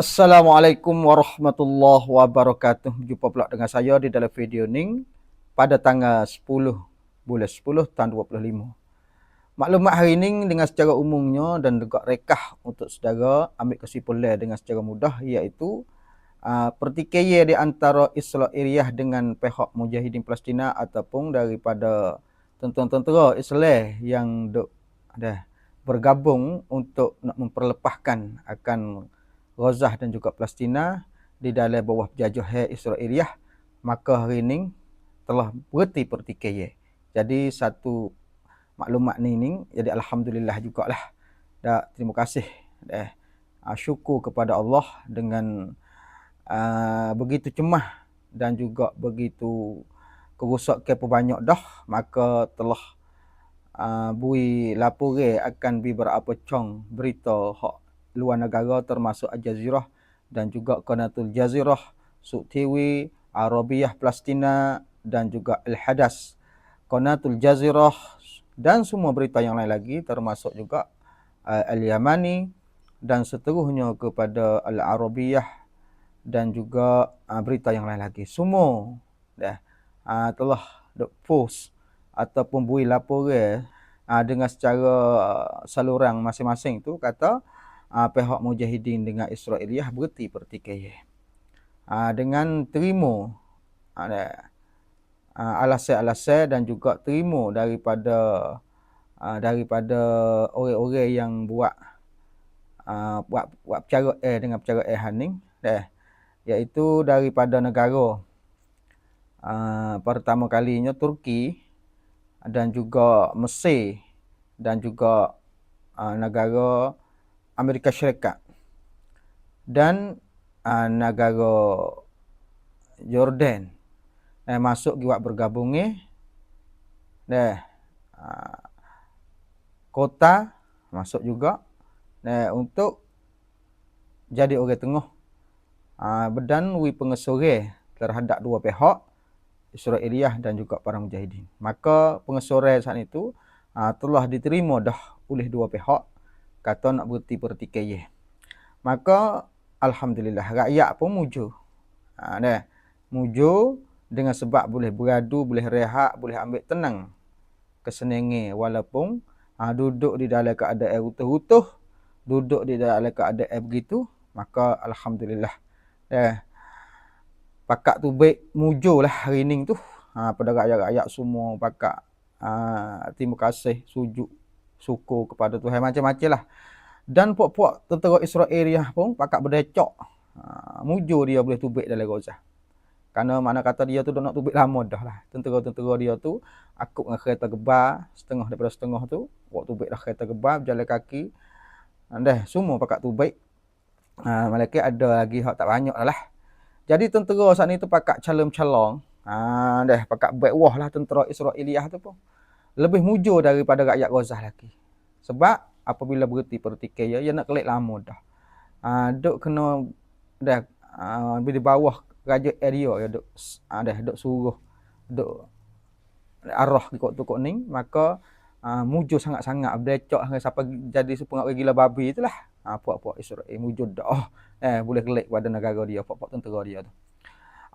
Assalamualaikum warahmatullahi wabarakatuh. Jumpa pula dengan saya di dalam video ni pada tanggal 10 bulan 10 tahun 25. Maklumat hari ini dengan secara umumnya dan juga rekah untuk saudara ambil kesimpulan dengan secara mudah iaitu uh, pertikaian di antara Israeliah dengan pihak Mujahidin Palestina ataupun daripada tentera-tentera Israel yang duk, dah bergabung untuk nak memperlepahkan akan Gaza dan juga Palestina di dalam bawah penjajahan Israeliah maka hari ini telah berhenti pertikaian. Jadi satu maklumat ni ni jadi alhamdulillah jugalah. Dah terima kasih dah uh, syukur kepada Allah dengan uh, begitu cemah dan juga begitu kerosakan banyak dah maka telah uh, bui lapore akan beberapa cong berita hak luar negara termasuk Al Jazeera dan juga Qanatul Jazirah, Suk TV, Arabiah Palestina dan juga Al Hadas. Qanatul Jazirah dan semua berita yang lain lagi termasuk juga uh, Al Yamani dan seterusnya kepada Al Arabiah dan juga uh, berita yang lain lagi. Semua dah uh, telah post ataupun bui laporan uh, dengan secara saluran masing-masing tu kata uh, pihak mujahidin dengan Israeliah berhenti pertikaian. Uh, dengan terima uh, alasan-alasan dan juga terima daripada uh, daripada orang-orang yang buat uh, buat buat percara eh dengan percara eh haning dah iaitu daripada negara uh, pertama kalinya Turki dan juga Mesir dan juga uh, negara Amerika Syarikat dan uh, negara Jordan eh, masuk juga bergabung eh deh uh, kota masuk juga. Eh, untuk jadi orang tengah uh, bedan wi pengesore terhadap dua pihak Israeliah dan juga para mujahidin. Maka pengesore saat itu uh, telah diterima dah oleh dua pihak kata nak berhenti pertikaian. Maka alhamdulillah rakyat pun muju. Ha dah. Muju dengan sebab boleh beradu, boleh rehat, boleh ambil tenang kesenangan walaupun ha, duduk di dalam keadaan utuh-utuh, duduk di dalam keadaan begitu, maka alhamdulillah. Ya. Pakak tu baik mujulah hari ni tu. Ha, pada rakyat-rakyat semua pakak ha, terima kasih sujud syukur kepada Tuhan macam-macam lah. Dan puak-puak tentera Israel pun pakak berdecok. Ha, mujur dia boleh tubik dalam Gaza. Karena mana kata dia tu nak tubik lama dah lah. Tentera-tentera dia tu akut dengan kereta gebar. Setengah daripada setengah tu. Buat tubik lah kereta gebar berjalan kaki. Dah semua pakak tubik. Ha, Malaikat ada lagi hak tak banyak lah. Jadi tentera saat ni tu pakak calon-calon. Ha, dah pakak baik wah lah tentera Israeliah tu pun lebih mujur daripada rakyat Gaza lagi. Sebab apabila berhenti pertikaian, ia nak kelik lama dah. Uh, duk kena dah uh, di bawah raja area ya duk uh, dah duk suruh duk arah di kok tukok ni maka uh, mujur sangat-sangat berdecok dengan siapa jadi sepengak gila babi itulah uh, puak-puak Israel mujur dah oh, eh boleh kelik pada negara dia puak-puak tentera dia tu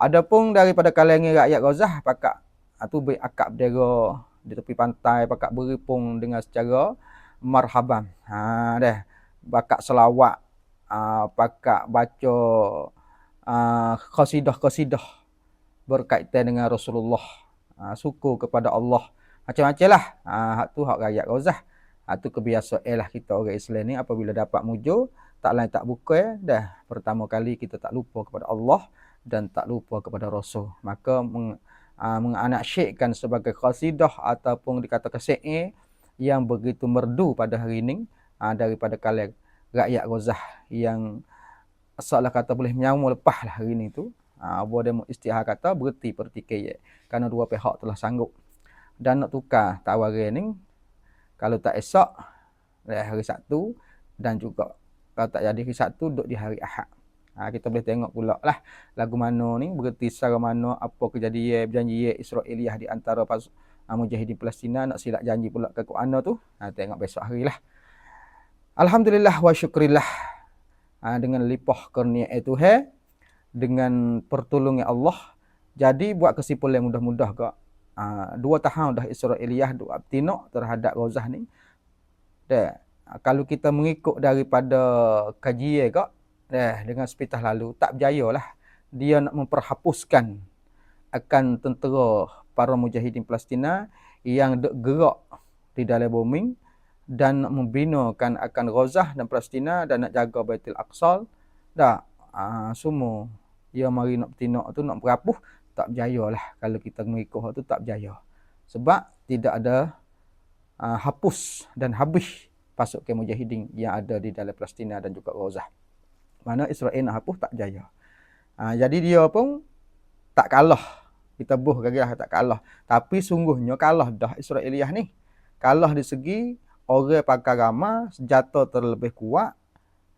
adapun daripada kalangan rakyat Gaza pakak baik akak bendera di tepi pantai pakak beripung dengan secara marhaban. Ha dah. Pakak selawat uh, pakak baca uh, qasidah-qasidah berkaitan dengan Rasulullah. Uh, syukur kepada Allah. Macam-macam lah. Uh, hak tu hak rakyat Gaza. Hak tu kebiasaan lah kita orang Islam ni apabila dapat mujur, tak lain tak buka dah. Pertama kali kita tak lupa kepada Allah dan tak lupa kepada Rasul. Maka meng, uh, menganaksyikan sebagai qasidah ataupun dikatakan syair yang begitu merdu pada hari ini uh, daripada kalian rakyat Gaza yang seolah kata boleh menyamu lepas lah hari ini tu. Uh, Abu Adam istihar kata berhenti pertikaian kerana dua pihak telah sanggup dan nak tukar tawaran ni kalau tak esok hari Sabtu dan juga kalau tak jadi hari Sabtu duduk di hari Ahad. Ha, kita boleh tengok pula lah lagu mana ni berarti secara mana apa kejadian berjanji Israeliah di antara pas, uh, mujahidin Palestina nak silap janji pula ke Quran tu. Ha, tengok besok hari lah. Alhamdulillah wa syukrillah. ha, dengan lipah kurnia itu he dengan pertolongan Allah jadi buat kesimpulan mudah-mudah kak ha, dua tahun dah Israiliyah dua tinok terhadap Gaza ni dah kalau kita mengikut daripada kajian kak dah dengan sepitah lalu tak berjaya lah dia nak memperhapuskan akan tentera para mujahidin Palestina yang gerak di dalam bombing dan membinakan akan Gaza dan Palestina dan nak jaga Baitul Aqsa. Dah uh, semua dia mari nak bertindak tu nak berapuh tak berjaya lah kalau kita mengikut tu tak berjaya. Sebab tidak ada uh, hapus dan habis pasukan mujahidin yang ada di dalam Palestina dan juga Gaza mana Israel nak hapus tak berjaya uh, jadi dia pun tak kalah kita buh gagal tak kalah tapi sungguhnya kalah dah Israeliah ni kalah di segi orang pakai ramah, senjata terlebih kuat.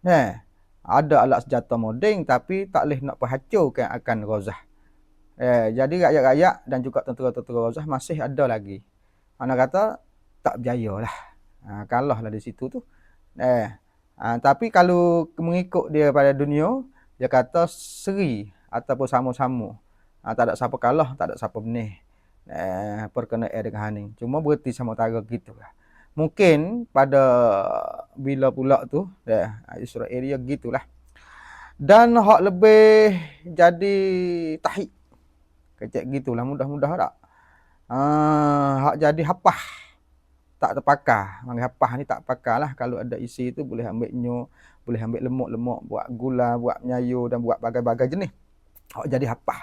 Nah, ada alat senjata modern tapi tak boleh nak perhacurkan akan Rozah. Eh, jadi rakyat-rakyat dan juga tentera-tentera Rozah masih ada lagi. Mana kata tak berjaya lah. Ha, kalah lah di situ tu. Eh, ha, tapi kalau mengikut dia pada dunia, dia kata seri ataupun sama-sama. Ha, tak ada siapa kalah, tak ada siapa benih. Eh, perkenaan dengan ni. Cuma berhenti sama tara gitu lah mungkin pada bila pula tu ya Israel dia gitulah dan hak lebih jadi tahik kecek gitulah mudah-mudah tak uh, hak jadi hapah tak terpakar. Mari hapah ni tak pakarlah. Kalau ada isi tu boleh ambil nyo boleh ambil lemuk-lemuk buat gula buat menyayu dan buat bagai-bagai jenis. Hak jadi hapah.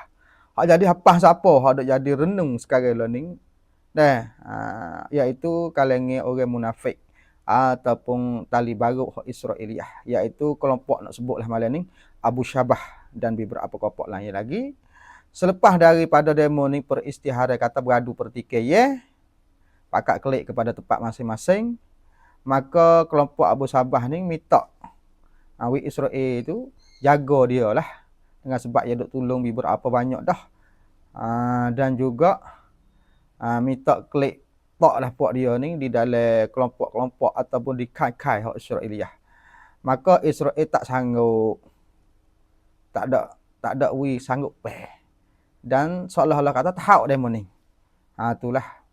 Hak jadi hapah siapa? Hak ada jadi renung sekarang learning Nah, uh, iaitu kalangan orang munafik ataupun tali baru Israiliyah iaitu kelompok nak sebutlah malam ni Abu Syabah dan beberapa kelompok lain lagi. Selepas daripada demo ni peristiharan kata beradu pertikai pakat klik kepada tempat masing-masing maka kelompok Abu Sabah ni minta awi Israel itu jaga dia lah dengan sebab dia duk tolong beberapa banyak dah uh, dan juga uh, minta klik tok lah puak dia ni di dalam kelompok-kelompok ataupun di kai-kai hak Israeliyah. Maka Israel tak sanggup tak ada tak ada wi sanggup pe. Dan seolah-olah kata tahu demo ni. Ha itulah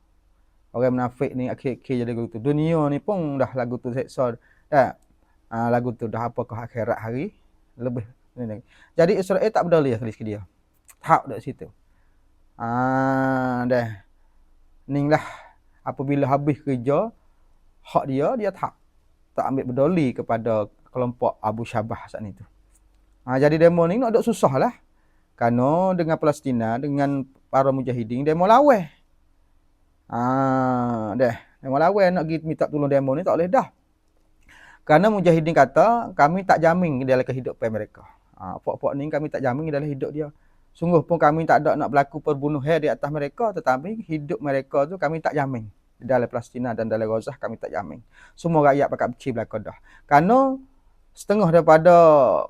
orang munafik ni akhir-akhir jadi lagu tu. Dunia ni pun dah lagu tu seksa dah. Ha, lagu tu dah apa ke akhirat hari lebih ni. Jadi Israel tak peduli sekali sikit dia. Tahu dak situ. Ah dah ning lah apabila habis kerja hak dia dia tak tak ambil peduli kepada kelompok Abu Syabah saat itu. Ha, jadi demo ni nak susah lah. Kerana dengan Palestina, dengan para mujahidin, demo lawan. Ha, deh, demo lawan nak pergi minta tolong demo ni tak boleh dah. Kerana mujahidin kata, kami tak jamin dalam kehidupan mereka. Ha, pok-pok ni kami tak jamin dalam hidup dia. Sungguh pun kami tak ada nak berlaku perbunuhan di atas mereka tetapi hidup mereka tu kami tak jamin. Dalam Palestina dan dalam Gaza kami tak jamin. Semua rakyat pakat beci berlaku dah. Kerana setengah daripada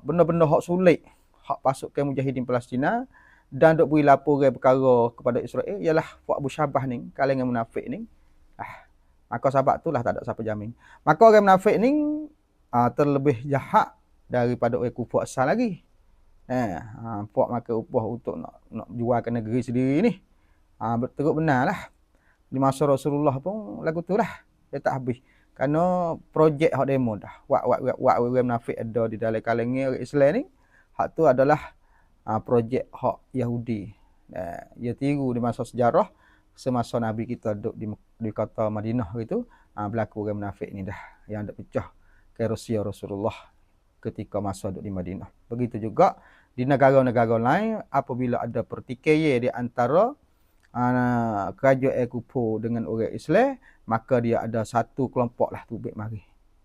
benda-benda hak sulit hak pasukan mujahidin Palestina dan dok beri laporan perkara kepada Israel ialah Fuad Abu Syabah ni kalangan munafik ni ah maka sebab itulah tak ada siapa jamin maka orang munafik ni ah, terlebih jahat daripada orang kufur asal lagi Eh, ha, puak makan upah untuk nak nak jual ke negeri sendiri ni. Ha, betul benar lah. Di masa Rasulullah pun lagu tu lah. Dia tak habis. Kerana projek hak demo dah. Wak wak wak wak wak nafik ada di dalam kalangan Islam ni. Hak tu adalah ha, projek hak Yahudi. Eh, dia tiru di masa sejarah semasa Nabi kita duduk di, di kota Madinah itu ha, berlaku orang munafik ni dah yang ada pecah ke Rusia Rasulullah ketika masa duduk di Madinah. Begitu juga di negara-negara lain apabila ada pertikaian di antara uh, kerajaan kupu dengan orang Islam maka dia ada satu kelompok lah tu baik mari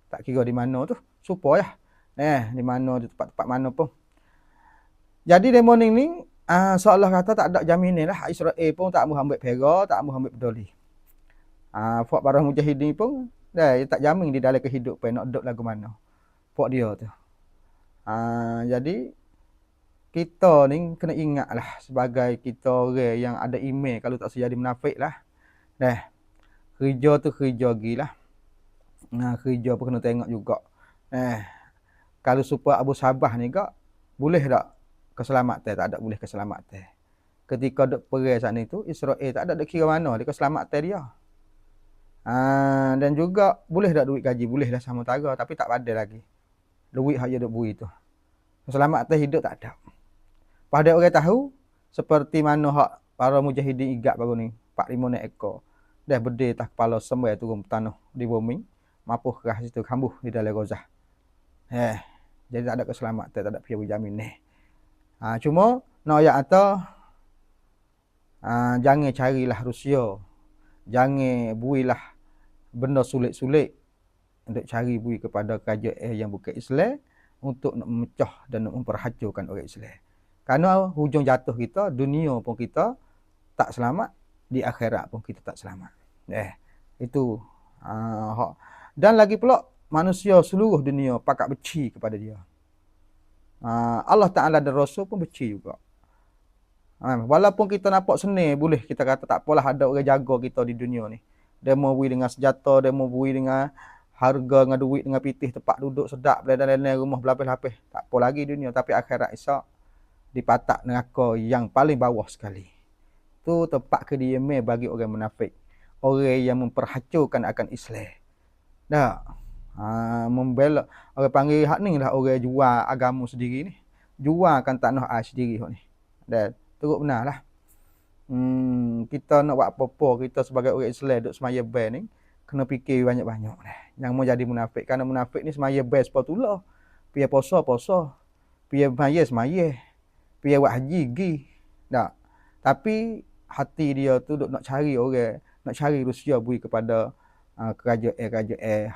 tak kira di mana tu supaya eh di mana di tempat-tempat mana pun jadi demo ni uh, seolah kata tak ada jaminan lah Israel pun tak mahu ambil pera tak mahu ambil peduli ah uh, puak para mujahidin pun dah tak jamin di dalam kehidupan nak duduk lagu mana puak dia tu uh, jadi kita ni kena ingat lah sebagai kita orang yang ada email kalau tak sejadi menafik lah. Dah. Kerja tu kerja lagi lah. Nah, kerja pun kena tengok juga. Eh, kalau supaya Abu Sabah ni kak boleh tak keselamatan tak ada boleh keselamatan ketika duk perang saat ni tu Israel tak ada duk kira mana dia keselamatan dia. Ha, dan juga boleh tak duit gaji? Boleh lah sama tara tapi tak ada lagi. Duit hak dia duk bui tu. Keselamatan hidup tak ada. Pada orang tahu seperti mana hak para mujahidin igat baru ni 45 nek ekor. Dah berdeh tak kepala semua turun tanah di bumi mapuh kerah situ kambuh di dalam gozah eh jadi tak ada keselamatan tak ada pihak jamin ni ha, cuma nak ayat atau ha, jangan carilah Rusia jangan builah benda sulit-sulit untuk cari bui kepada kerajaan yang bukan Islam untuk memecah dan memperhancurkan orang Islam. Kerana hujung jatuh kita, dunia pun kita tak selamat, di akhirat pun kita tak selamat. Eh, itu. Uh, dan lagi pula, manusia seluruh dunia pakat beci kepada dia. Uh, Allah Ta'ala dan Rasul pun beci juga. Uh, walaupun kita nampak seni, boleh kita kata tak apalah ada orang jaga kita di dunia ni. Dia mau bui dengan senjata, dia mau bui dengan harga dengan duit dengan pitih tempat duduk sedap dan lain-lain rumah berlapis-lapis. Tak apa lagi dunia tapi akhirat esok dipatak neraka yang paling bawah sekali. Itu tempat kediaman bagi orang munafik. Orang yang memperhancurkan akan Islam. Dah. Ha, membela. Orang panggil hak ni lah orang jual agama sendiri ni. Jualkan tanah air sendiri hak ni. Dan teruk benar lah. Hmm, kita nak buat apa-apa kita sebagai orang Islam duduk semaya band ni kena fikir banyak-banyak lah. Yang mau jadi munafik. Kerana munafik ni semaya band sebab tu lah. Pia poso, poso. Pia semaya, semaya pergi buat haji pergi tak tapi hati dia tu duk nak cari orang nak cari Rusia bui kepada uh, kerajaan-kerajaan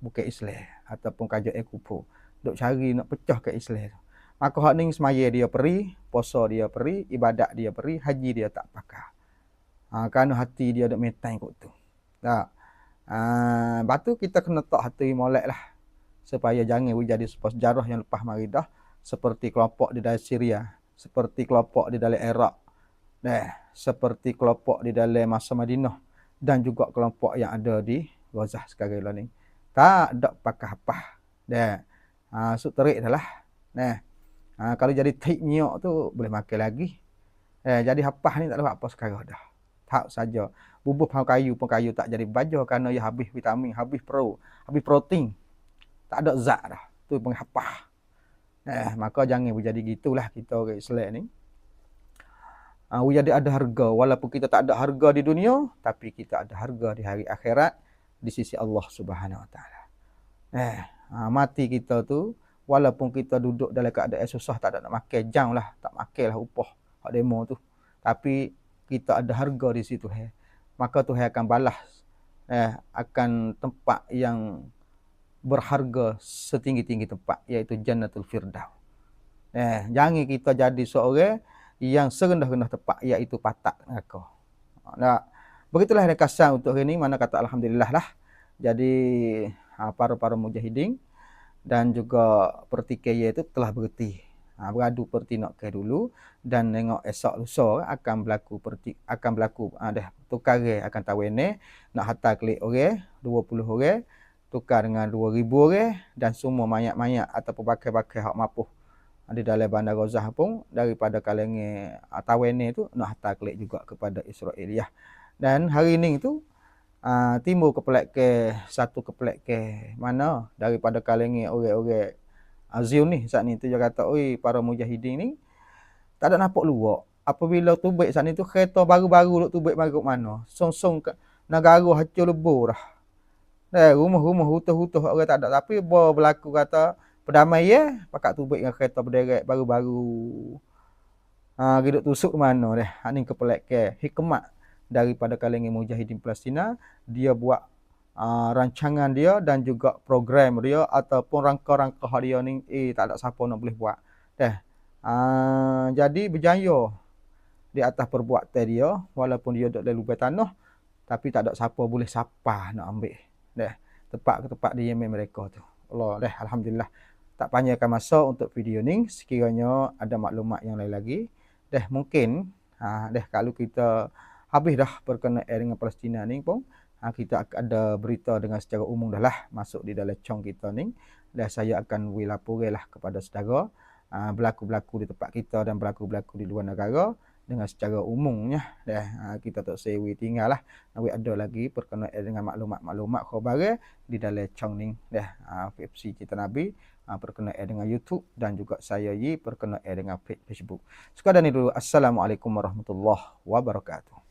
bukan Islam ataupun kerajaan kufur duk cari nak pecah ke Islam tu. Maka hak ning semaya dia peri puasa dia peri ibadat dia peri haji dia tak pakai. Ha, kerana hati dia duk metai kot tu. Tak. Ha, batu kita kena tak hati molek lah. Supaya jangan jadi sejarah yang lepas mari dah. Seperti kelompok di dalam Syria, seperti kelompok di dalam Iraq, nah, seperti kelompok di dalam masa Madinah dan juga kelompok yang ada di Gaza sekarang ini. Tak ada pakai apa. Dah. Ha, so terik dah lah. Nah. Ha, kalau jadi tik nyok tu boleh makan lagi. Eh, jadi apa ni tak ada apa sekarang dah. Tak saja. Bubuk pang kayu pun kayu tak jadi baju kerana ia habis vitamin, habis pro, habis protein. Tak ada zat dah. Tu pun apa. Eh, maka jangan berjadi gitulah kita orang Islam ni. Uh, jadi ada harga walaupun kita tak ada harga di dunia tapi kita ada harga di hari akhirat di sisi Allah Subhanahu Wa Taala. Eh, uh, mati kita tu walaupun kita duduk dalam keadaan susah tak ada nak makan jam lah, tak makan lah upah hak demo tu. Tapi kita ada harga di situ he. Maka Tuhan akan balas eh akan tempat yang berharga setinggi-tinggi tempat iaitu Jannatul Firdaus. Eh, jangan kita jadi seorang yang serendah-rendah tempat iaitu patak neraka. Nah, begitulah rekasan untuk hari ini mana kata alhamdulillah lah. Jadi ha, para-para mujahidin dan juga pertikaian itu telah berhenti. Ha, beradu perti nak ke dulu dan tengok esok lusa akan berlaku perti akan berlaku ha, tukar akan tahu ini nak hantar klik orang 20 orang tukar dengan 2000 orang dan semua mayat-mayat ataupun pakai-pakai hak mapuh di dalam bandar Gozah pun daripada kalangan Tawene tu nak hantar klik juga kepada Israel ya. Dan hari ini tu uh, timbul kepelak ke satu kepelak ke mana daripada kalangan orang-orang Azion ni saat ni tu dia kata oi para mujahidin ni tak ada nampak luar. Apabila tu baik saat ni tu kereta baru-baru tu baik baru mana. Song-song negara hancur lebur dah. Eh, rumah-rumah hutuh-hutuh orang tak ada. Tapi bo berlaku kata perdamai ya, pakat tubik dengan kereta berderet baru-baru. Ha, hidup tusuk ke mana deh. Ha, ni kepelak ke. Hikmat daripada kalangan mujahidin Palestina. Dia buat uh, rancangan dia dan juga program dia ataupun rangka-rangka dia ni eh tak ada siapa nak boleh buat. Deh. Uh, jadi berjaya di atas perbuatan dia walaupun dia duduk dalam lubang tanah tapi tak ada siapa boleh siapa nak ambil dah tempat ke tempat di Yemen mereka tu. Allah dah alhamdulillah. Tak panjangkan masa untuk video ni sekiranya ada maklumat yang lain lagi. Dah mungkin ha dah kalau kita habis dah berkenaan dengan Palestin ni pun ha, kita ada berita dengan secara umum dah lah masuk di dalam chong kita ni dan saya akan lah kepada saudara uh, berlaku-berlaku di tempat kita dan berlaku-berlaku di luar negara dengan secara umumnya dah ha, kita tak sewi tinggal lah nawi ada lagi berkenaan dengan maklumat-maklumat khabar di dalam channel dah ha, FC Cita Nabi ha, berkenaan dengan YouTube dan juga saya yi berkenaan dengan Facebook. Sekadar ni dulu. Assalamualaikum warahmatullahi wabarakatuh.